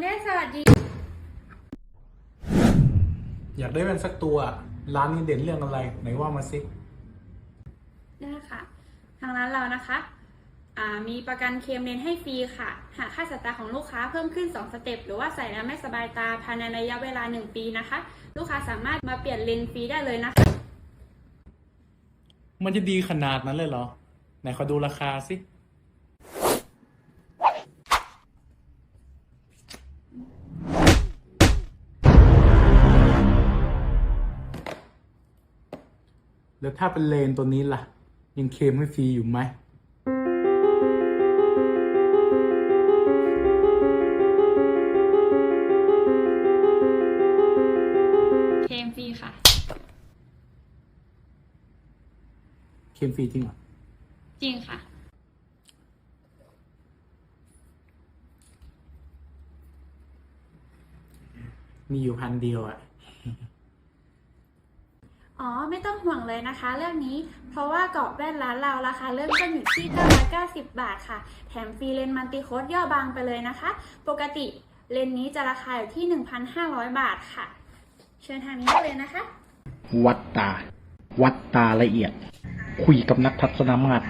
เน่สวัสดี อยากได้แว่นสักตัว ร้านนี้เด่นเรื่องอะไร ไหนว่ามาสิได้ค่ะ ทางร้านเรานะคะอ่ามีประกันเคลมเลนส์ให้ฟรีค่ะ หากค่าสายตาของลูกค้าเพิ่มขึ้น 2 สเต็ป หรือว่าใส่แล้วไม่สบายตาภายในระยะเวลา 1 ปีนะคะ ลูกค้าสามารถมาเปลี่ยนเลนส์ฟรีได้เลยนะคะ มันจะดีขนาดนั้นเลยเหรอ ไหนขอดูราคาสิ แล้วถ้าเป็นเลนตัวนี้ล่ะ ยังเคลมให้ฟรีอยู่ไหมเคลมฟรีค่ะ เคลมฟรีจริงเหรอ จริงค่ะ มีอยู่พันเดียวอะ อ๋อ ไม่ต้องห่วงเลยนะคะ เรื่องนี้ เพราะว่ากรอบแว่นร้านเราราคาเริ่มต้นอยู่ที่ 990 บาทค่ะ แถมฟรีเลนส์มัลติโคดย่อบางไปเลยนะคะ ปกติเลนส์นี้จะราคาอยู่ที่ 1,500 บาทค่ะ เชิญทางนี้ได้เลยนะคะ วัดตา วัดตาละเอียด คุยกับนักทัศนมาตร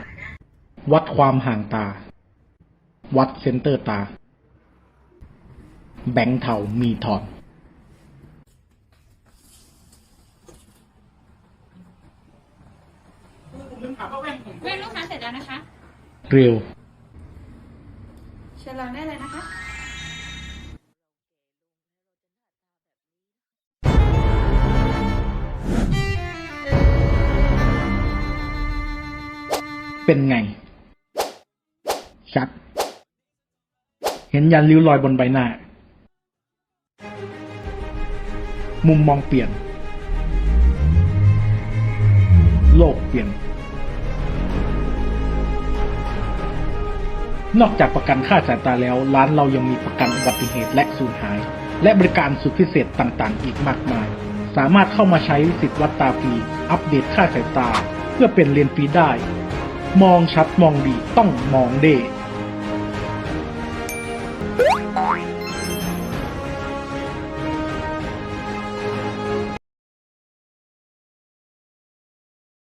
วัดความห่างตา วัดเซนเตอร์ตา แบงค์เทามีถอ นแว่นลูกค้าเสร็จแล้วนะคะ เร็ว เชิญเราได้เลยนะคะเป็นไง ชัด เห็นยันริ้วรอยบนใบหน้า มุมมองเปลี่ยน โลกเปลี่ยน นอกจากประกันค่าสายตาแล้ว ร้านเรายังมีประกันอุบัติเหตุและสูญหาย และบริการสุดพิเศษต่างๆ อีกมากมาย สามารถเข้ามาใช้สิทธิ์วัดตาฟรีอัปเดตค่าสายตา เพื่อเป็นเลนส์ฟรีได้ มองชัดมองดีต้องมองเด้